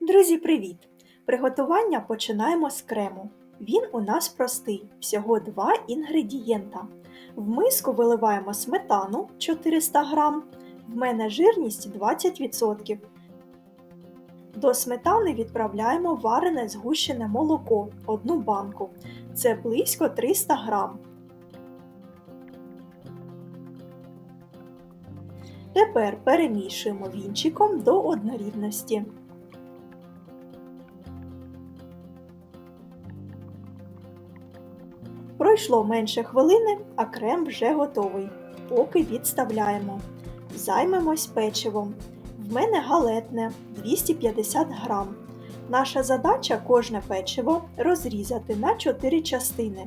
Друзі, привіт! Приготування починаємо з крему. Він у нас простий, всього два інгредієнта. В миску виливаємо сметану 400 г, в мене жирність 20%. До сметани відправляємо варене згущене молоко 1 банку. Це близько 300 г. Тепер перемішуємо вінчиком до однорідності. Пройшло менше хвилини, а крем вже готовий. Поки відставляємо. Займемось печивом. В мене галетне 250 грам. Наша задача кожне печиво розрізати на 4 частини.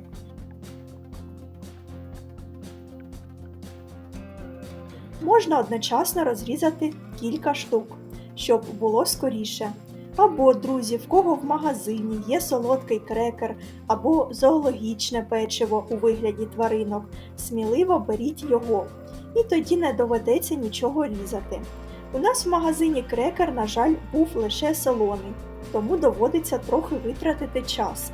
Можна одночасно розрізати кілька штук, щоб було скоріше. Або, друзі, в кого в магазині є солодкий крекер або зоологічне печиво у вигляді тваринок, сміливо беріть його. І тоді не доведеться нічого різати. У нас в магазині крекер, на жаль, був лише солоний, тому доводиться трохи витратити час.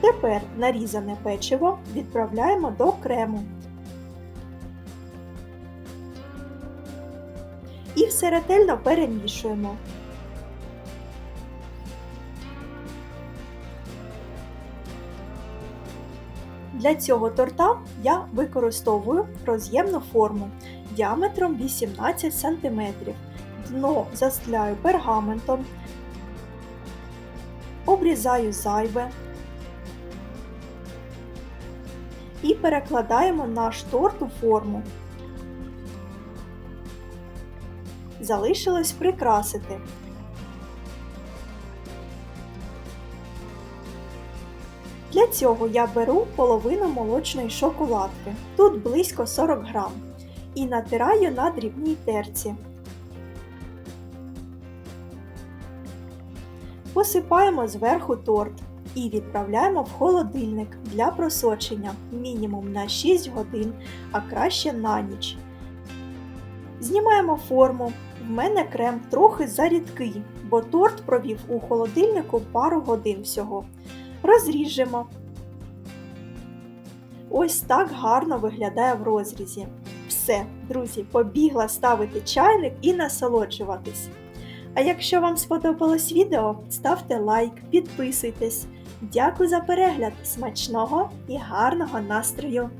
Тепер нарізане печиво відправляємо до крему. І все ретельно перемішуємо. Для цього торта я використовую роз'ємну форму діаметром 18 см. Дно застеляю пергаментом, обрізаю зайве і перекладаємо наш торт у форму. Залишилось прикрасити. Для цього я беру половину молочної шоколадки, тут близько 40 грам, і натираю на дрібній терці. Посипаємо зверху торт і відправляємо в холодильник для просочення мінімум на 6 годин, а краще на ніч. Знімаємо форму. В мене крем трохи зарідкий, бо торт провів у холодильнику пару годин всього. Розріжемо. Ось так гарно виглядає в розрізі. Все, друзі, побігла ставити чайник і насолоджуватись. А якщо вам сподобалось відео, ставте лайк, підписуйтесь. Дякую за перегляд! Смачного і гарного настрою!